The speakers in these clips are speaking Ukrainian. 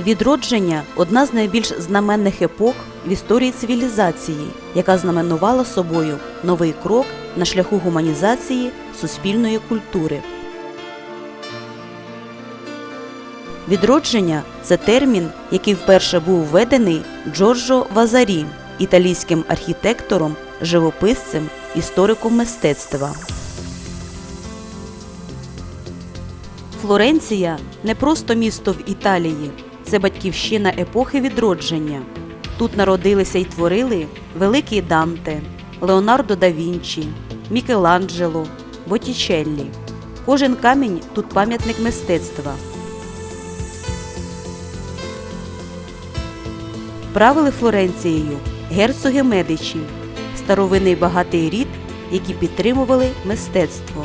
Відродження одна з найбільш знаменних епох в історії цивілізації, яка знаменувала собою новий крок на шляху гуманізації суспільної культури. Відродження це термін, який вперше був введений Джорджо Вазарі, італійським архітектором, живописцем, істориком мистецтва. Флоренція не просто місто в Італії, це батьківщина епохи відродження. Тут народилися й творили великий Данте, Леонардо да Вінчі, Мікеланджело, Боттічеллі. Кожен камінь тут пам'ятник мистецтва. Правили Флоренцією герцоги Медичі, старовинний багатий рід, які підтримували мистецтво.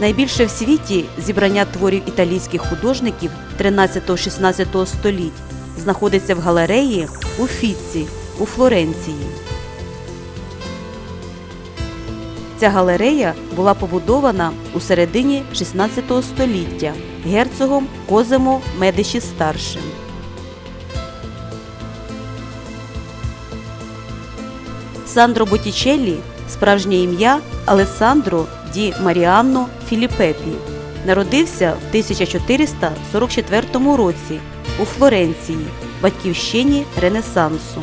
Найбільше в світі зібрання творів італійських художників 13-16 століть знаходиться в галереї у Фіцці у Флоренції. Ця галерея була побудована у середині 16 століття герцогом Козимо Медичі старшим. Сандро Боттічеллі – справжнє ім'я Алессандро Ді Маріанно Філіпепі. Народився в 1444 році у Флоренції, батьківщині Ренесансу.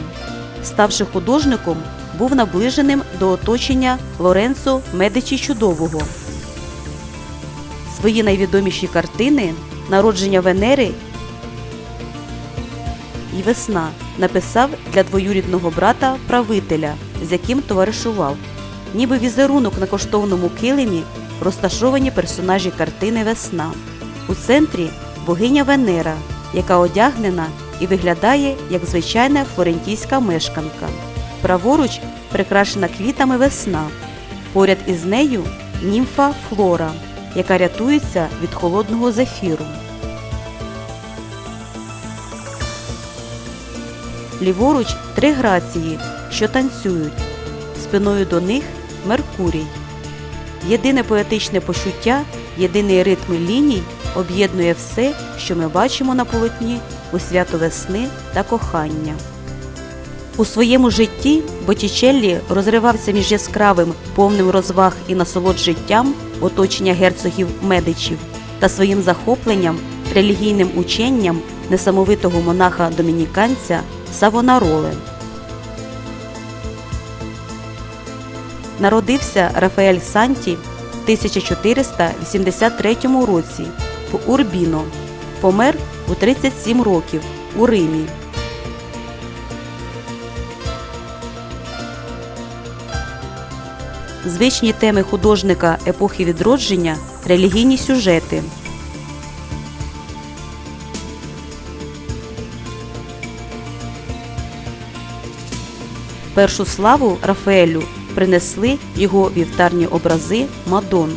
Ставши художником, був наближеним до оточення Лоренцо Медичі Чудового. Свої найвідоміші картини Народження Венери і Весна написав для двоюрідного брата правителя, з яким товаришував. Ніби візерунок на коштовному килимі розташовані персонажі картини Весна. У центрі богиня Венера, яка одягнена і виглядає як звичайна флорентійська мешканка. Праворуч прикрашена квітами весна. Поряд із нею німфа Флора, яка рятується від холодного зефіру. Ліворуч три грації, що танцюють. Спиною до них Меркурій. Єдине поетичне почуття, єдиний ритм ліній об'єднує все, що ми бачимо на полотні у свято весни та кохання. У своєму житті Боттічеллі розривався між яскравим, повним розваг і насолод життям оточення герцогів медичів та своїм захопленням релігійним ученням несамовитого монаха домініканця Савонароле. Народився Рафаель Санті в 1483 році в Урбіно. Помер у 37 років у Римі. Звичні теми художника епохи відродження релігійні сюжети. Першу славу Рафаелю принесли його вівтарні образи Мадон.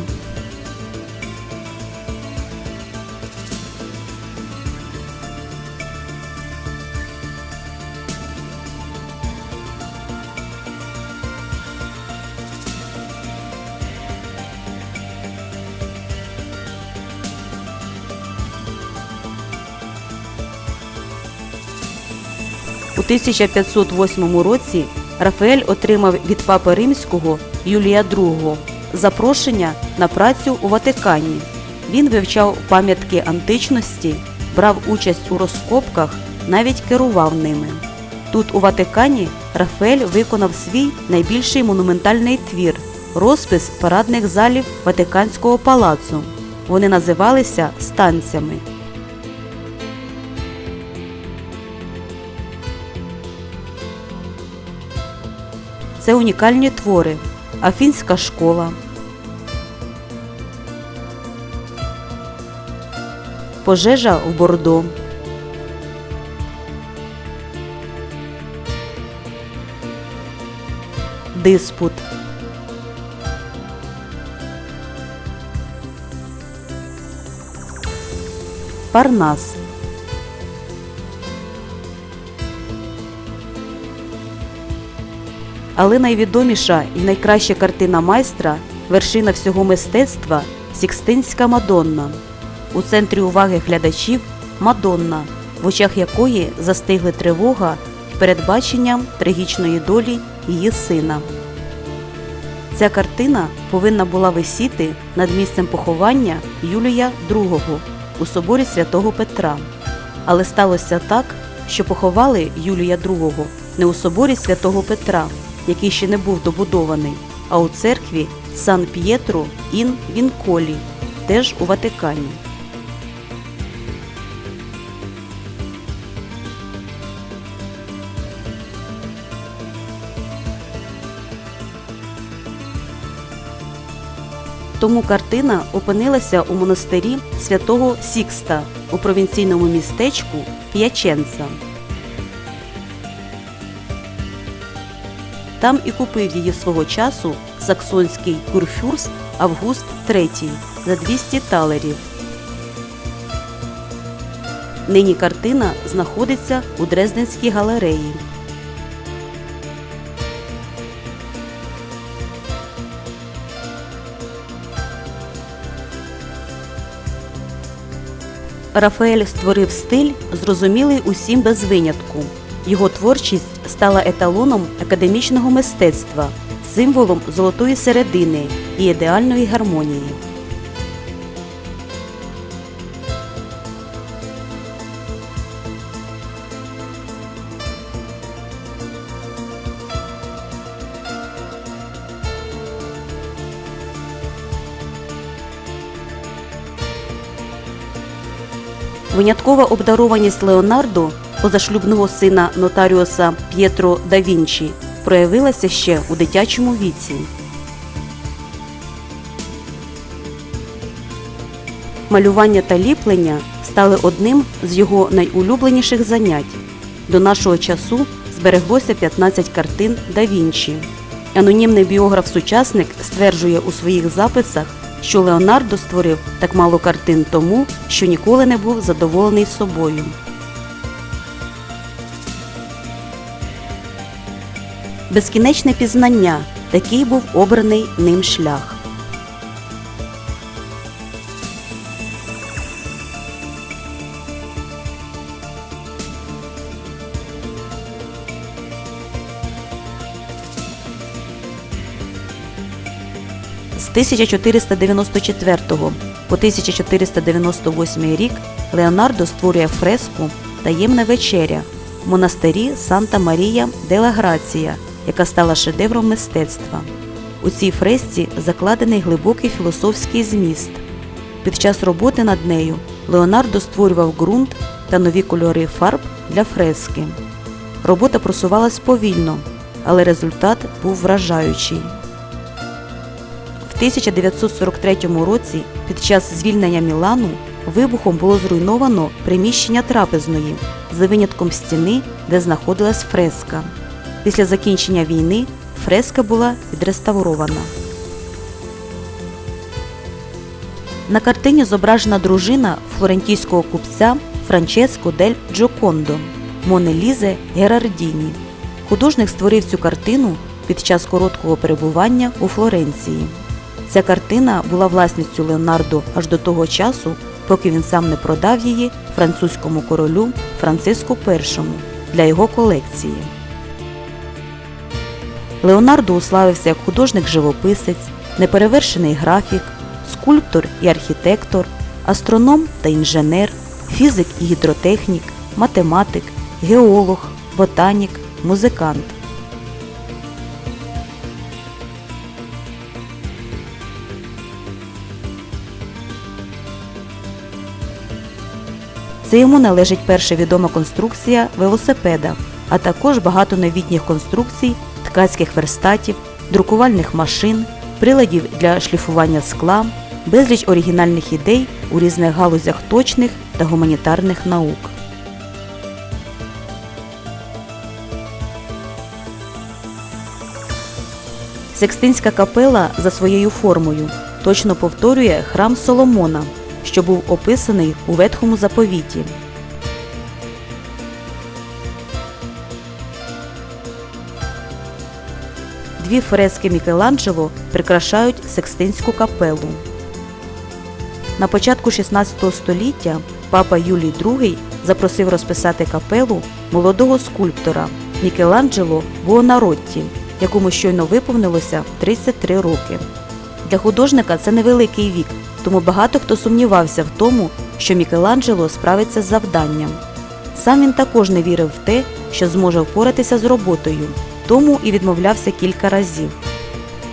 У 1508 році Рафаель отримав від папи римського Юлія II запрошення на працю у Ватикані. Він вивчав пам'ятки античності, брав участь у розкопках, навіть керував ними. Тут, у Ватикані, Рафаель виконав свій найбільший монументальний твір розпис парадних залів Ватиканського палацу. Вони називалися станціями. Це унікальні твори, Афінська школа, Пожежа в Бордо, Диспут, Парнас, Але найвідоміша і найкраща картина майстра вершина всього мистецтва Сікстинська Мадонна. У центрі уваги глядачів Мадонна, в очах якої застигли тривога і передбаченням трагічної долі її сина. Ця картина повинна була висіти над місцем поховання Юлія II у соборі святого Петра. Але сталося так, що поховали Юлія II не у соборі святого Петра, який ще не був добудований, а у церкві Сан П'єтро ін Вінколі, теж у Ватикані. Тому картина опинилася у монастирі святого Сікста у провінційному містечку П'яченца. Там і купив її свого часу саксонський курфюрст Август III за 200 талерів. Нині картина знаходиться у Дрезденській галереї. Рафаель створив стиль, зрозумілий усім без винятку. Його творчість стала еталоном академічного мистецтва, символом золотої середини і ідеальної гармонії. Виняткова обдарованість Леонардо, позашлюбного сина нотаріуса П'єтро да Вінчі, проявилася ще у дитячому віці. Малювання та ліплення стали одним з його найулюбленіших занять. До нашого часу збереглося 15 картин да Вінчі. Анонімний біограф-сучасник стверджує у своїх записах, що Леонардо створив так мало картин тому, що ніколи не був задоволений собою. Безкінечне пізнання такий був обраний ним шлях. З 1494 по 1498 рік Леонардо створює фреску Таємна вечеря в монастирі Санта Марія Дела Грація, яка стала шедевром мистецтва. У цій фресці закладений глибокий філософський зміст. Під час роботи над нею Леонардо створював ґрунт та нові кольори фарб для фрески. Робота просувалась повільно, але результат був вражаючий. В 1943 році під час звільнення Мілану вибухом було зруйновано приміщення трапезної за винятком стіни, де знаходилась фреска. Після закінчення війни фреска була відреставрована. На картині зображена дружина флорентійського купця Франческо дель Джокондо Монелізе Герардіні. Художник створив цю картину під час короткого перебування у Флоренції. Ця картина була власністю Леонардо аж до того часу, поки він сам не продав її французькому королю Франциску І для його колекції. Леонардо уславився як художник-живописець, неперевершений графік, скульптор і архітектор, астроном та інженер, фізик і гідротехнік, математик, геолог, ботанік, музикант. Це йому належить перша відома конструкція велосипеда, а також багато новітніх конструкцій, ткацьких верстатів, друкувальних машин, приладів для шліфування скла, безліч оригінальних ідей у різних галузях точних та гуманітарних наук. Секстинська капела за своєю формою точно повторює храм Соломона, що був описаний у Ветхому заповіті. Дві фрески Мікеланджело прикрашають Секстинську капелу. На початку 16 століття папа Юлій II запросив розписати капелу молодого скульптора Мікеланджело Буонаротті, якому щойно виповнилося 33 роки. Для художника це невеликий вік, тому багато хто сумнівався в тому, що Мікеланджело справиться з завданням. Сам він також не вірив в те, що зможе впоратися з роботою, тому і відмовлявся кілька разів.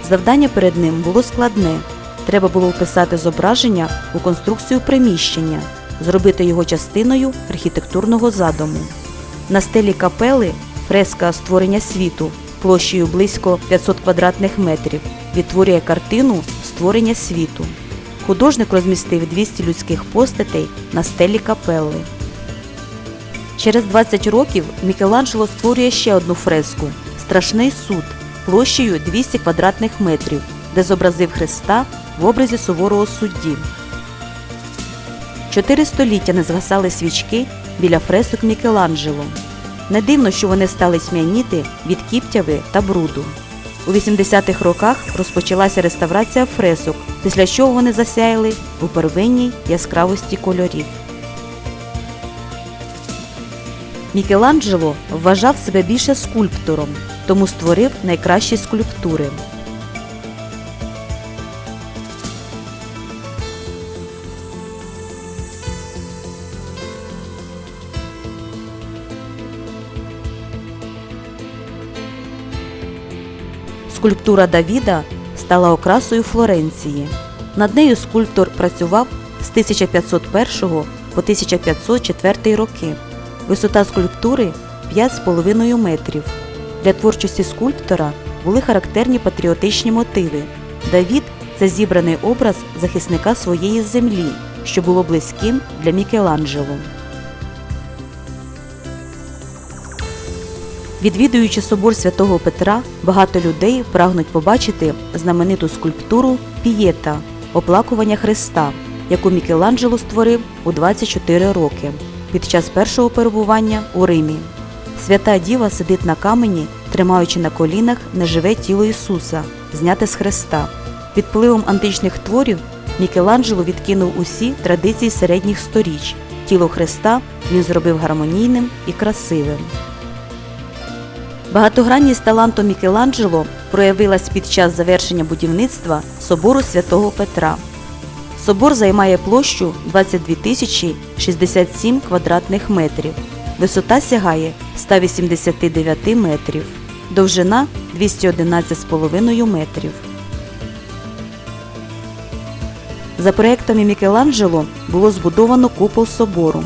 Завдання перед ним було складне. Треба було вписати зображення у конструкцію приміщення, зробити його частиною архітектурного задуму. На стелі капели фреска створення світу площею близько 500 квадратних метрів відтворює картину створення світу. Художник розмістив 200 людських постатей на стелі капели. Через 20 років Мікеланджело створює ще одну фреску Страшний суд площею 200 квадратних метрів, де зобразив Христа в образі суворого судді. Чотири століття не згасали свічки біля фресок Мікеланджело. Не дивно, що вони стали смяніти від кіптяви та бруду. У 80-х роках розпочалася реставрація фресок, після чого вони засяяли у первинній яскравості кольорів. Мікеланджело вважав себе більше скульптором, тому створив найкращі скульптури. Скульптура Давіда стала окрасою Флоренції. Над нею скульптор працював з 1501 по 1504 роки. Висота скульптури 5,5 метрів. Для творчості скульптора були характерні патріотичні мотиви. Давід це зібраний образ захисника своєї землі, що було близьким для Мікеланджело. Відвідуючи собор святого Петра, багато людей прагнуть побачити знамениту скульптуру Пієта оплакування Христа, яку Мікеланджело створив у 24 роки під час першого перебування у Римі. Свята Діва сидить на камені, тримаючи на колінах неживе тіло Ісуса, зняте з Христа. Під впливом античних творів Мікеланджело відкинув усі традиції середніх сторіч. Тіло Христа він зробив гармонійним і красивим. Багатогранність таланту Мікеланджело проявилась під час завершення будівництва собору святого Петра. Собор займає площу 22 тисячі 67 квадратних метрів. Висота сягає 189 метрів, довжина 211,5 метрів. За проектами Мікеланджело було збудовано купол собору.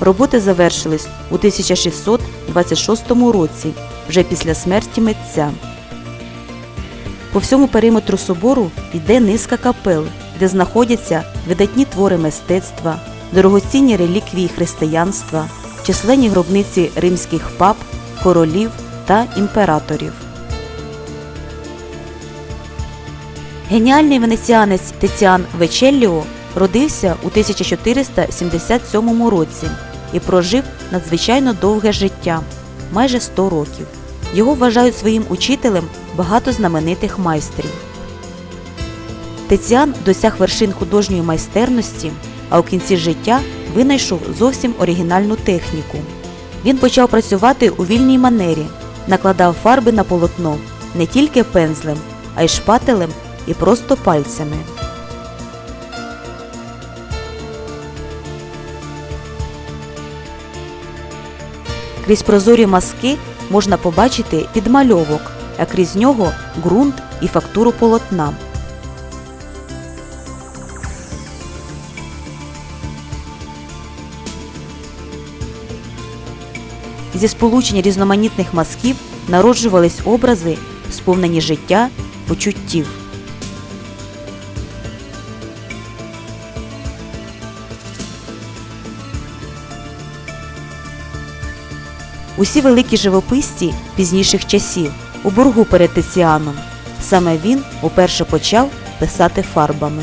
Роботи завершились у 1626 році, вже після смерті митця. По всьому периметру собору йде низка капел, де знаходяться видатні твори мистецтва, дорогоцінні реліквії християнства, численні гробниці римських пап, королів та імператорів. Геніальний венеціанець Тиціан Вечелліо родився у 1477 році і прожив надзвичайно довге життя майже 100 років. Його вважають своїм учителем багато знаменитих майстрів. Тиціан досяг вершин художньої майстерності, а у кінці життя винайшов зовсім оригінальну техніку. Він почав працювати у вільній манері, накладав фарби на полотно не тільки пензлем, а й шпателем і просто пальцями. Крізь прозорі маски можна побачити підмальовок, а крізь нього ґрунт і фактуру полотна. Зі сполучення різноманітних мазків народжувались образи, сповнені життя, почуттів. Усі великі живописці пізніших часів у боргу перед Тиціаном. Саме він уперше почав писати фарбами.